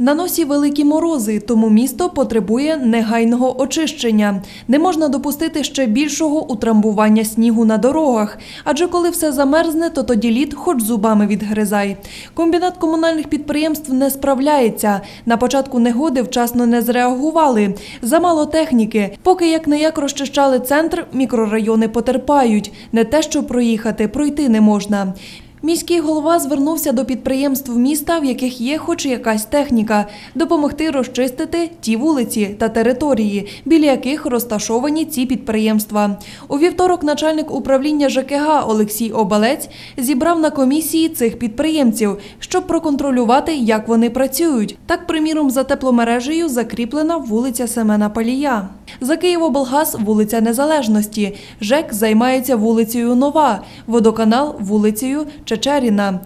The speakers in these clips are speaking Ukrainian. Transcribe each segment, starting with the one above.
На носі великі морози, тому місто потребує негайного очищення. Не можна допустити ще більшого утрамбування снігу на дорогах. Адже коли все замерзне, то тоді лід хоч зубами відгризай. Комбінат комунальних підприємств не справляється. На початку негоди вчасно не зреагували. Замало техніки. Поки як не як розчищали центр, мікрорайони потерпають. Не те, що проїхати, пройти не можна. Міський голова звернувся до підприємств міста, в яких є хоч якась техніка, допомогти розчистити ті вулиці та території, біля яких розташовані ці підприємства. У вівторок начальник управління ЖКГ Олексій Обалець зібрав на комісії цих підприємців, щоб проконтролювати, як вони працюють. Так, приміром, за тепломережею закріплена вулиця Семена Палія. За Києвоблгаз – вулиця Незалежності. ЖЕК займається вулицею Нова, водоканал – вулицею Чечеріна.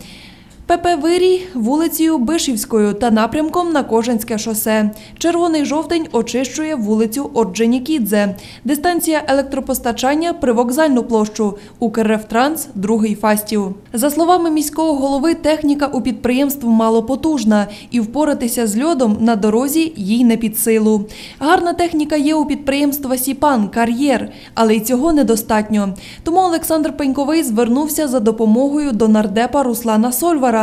ПП Вирій – вулицею Бишівською та напрямком на Кожанське шосе. Червоний жовтень очищує вулицю Орджонікідзе. Дистанція електропостачання – привокзальну площу. Укррефтранс – другий фастів. За словами міського голови, техніка у підприємств малопотужна і впоратися з льодом на дорозі їй не під силу. Гарна техніка є у підприємства Сіпан, кар'єр, але й цього недостатньо. Тому Олександр Пеньковий звернувся за допомогою до нардепа Руслана Сольвара.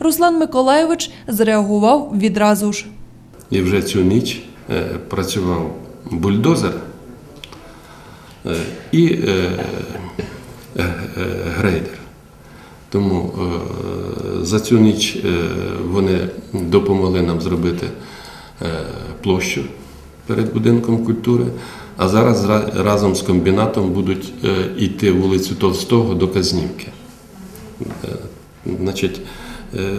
Руслан Миколайович зреагував відразу ж. І вже цю ніч е, працював бульдозер е, і е, грейдер. Тому за цю ніч вони допомогли нам зробити площу перед будинком культури, а зараз разом з комбінатом будуть йти вулицю Толстого до Казнівки. Значить, е,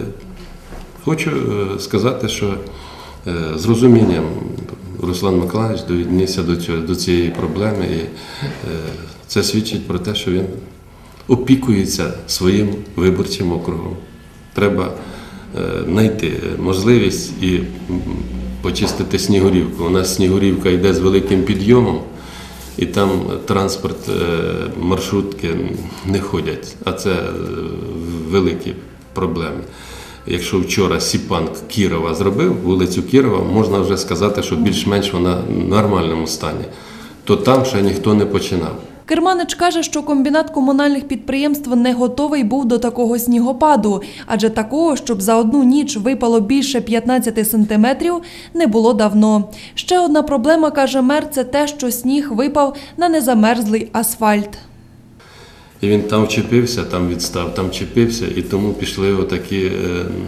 хочу е, сказати, що е, з розумінням Руслан Миколаївич віднісся до, цього, до цієї проблеми, і це свідчить про те, що він опікується своїм виборчим округом. Треба знайти можливість і почистити Снігурівку. У нас Снігурівка йде з великим підйомом, і там транспорт, е, маршрутки не ходять, а це е, великі проблеми. Якщо вчора Сіпанк Кірова зробив вулицю Кірова, можна вже сказати, що більш-менш вона в нормальному стані, то там ще ніхто не починав. Керманич каже, що комбінат комунальних підприємств не готовий був до такого снігопаду, адже такого, щоб за одну ніч випало більше 15 сантиметрів, не було давно. Ще одна проблема, каже мер, це те, що сніг випав на незамерзлий асфальт. І він там вчепився, там відстав, там вчепився, і тому пішли отакі е,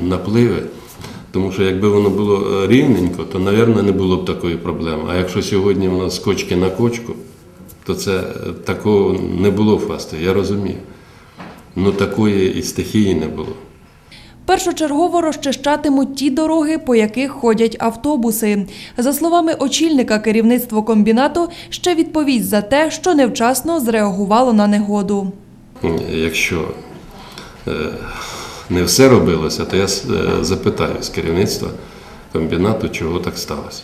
напливи. Тому що якби воно було е, рівненько, то, мабуть, не було б такої проблеми. А якщо сьогодні воно з кочки на кочку, то це е, такого не було фасту, я розумію. Ну такої і стихії не було. Першочергово розчищатимуть ті дороги, по яких ходять автобуси. За словами очільника, керівництво комбінату ще відповість за те, що невчасно зреагувало на негоду. Якщо е, не все робилося, то я е, запитаю з керівництва комбінату, чого так сталося.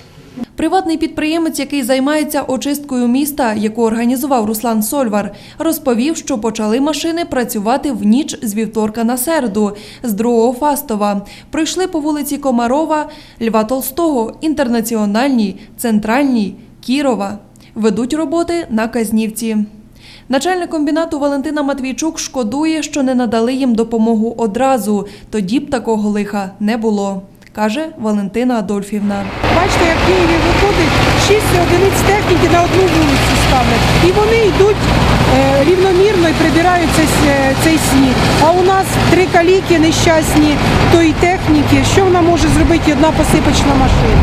Приватний підприємець, який займається очисткою міста, яку організував Руслан Сольвар, розповів, що почали машини працювати в ніч з вівторка на середу, з другого Фастова. Пройшли по вулиці Комарова, Льва Толстого, Інтернаціональній, Центральній, Кірова. Ведуть роботи на Казнівці. Начальник комбінату Валентина Матвійчук шкодує, що не надали їм допомогу одразу. Тоді б такого лиха не було, каже Валентина Адольфівна. Бачите, як Києві виходить шість одиниць техніки на одну вулицю ставлять. І вони йдуть е, рівномірно і прибирають цей, с- е, цей сніг. А у нас три каліки нещасні тої техніки. Що вона може зробити одна посипочна машина?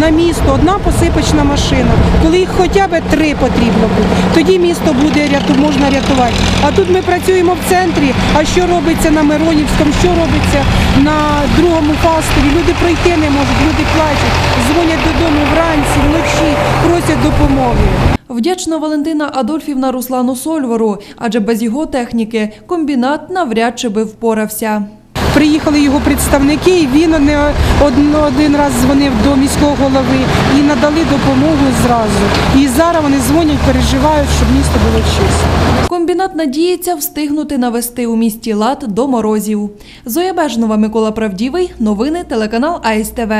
На місто одна посипочна машина. Коли їх хоча б три потрібно буде, тоді місто буде ряту, можна рятувати. А тут ми працюємо в центрі. А що робиться на Миронівському, що робиться на другому фастові? Люди пройти не можуть, люди плачуть, дзвонять додому вранці, вночі, просять допомоги. Вдячна Валентина Адольфівна Руслану Сольвару, адже без його техніки комбінат навряд чи би впорався. приїхали його представники, і він не один, раз дзвонив до міського голови і надали допомогу зразу. І зараз вони дзвонять, переживають, щоб місто було чисте. Комбінат надіється встигнути навести у місті лад до морозів. Зоя Бежнова, Микола Правдівий. Новини телеканал АСТВ.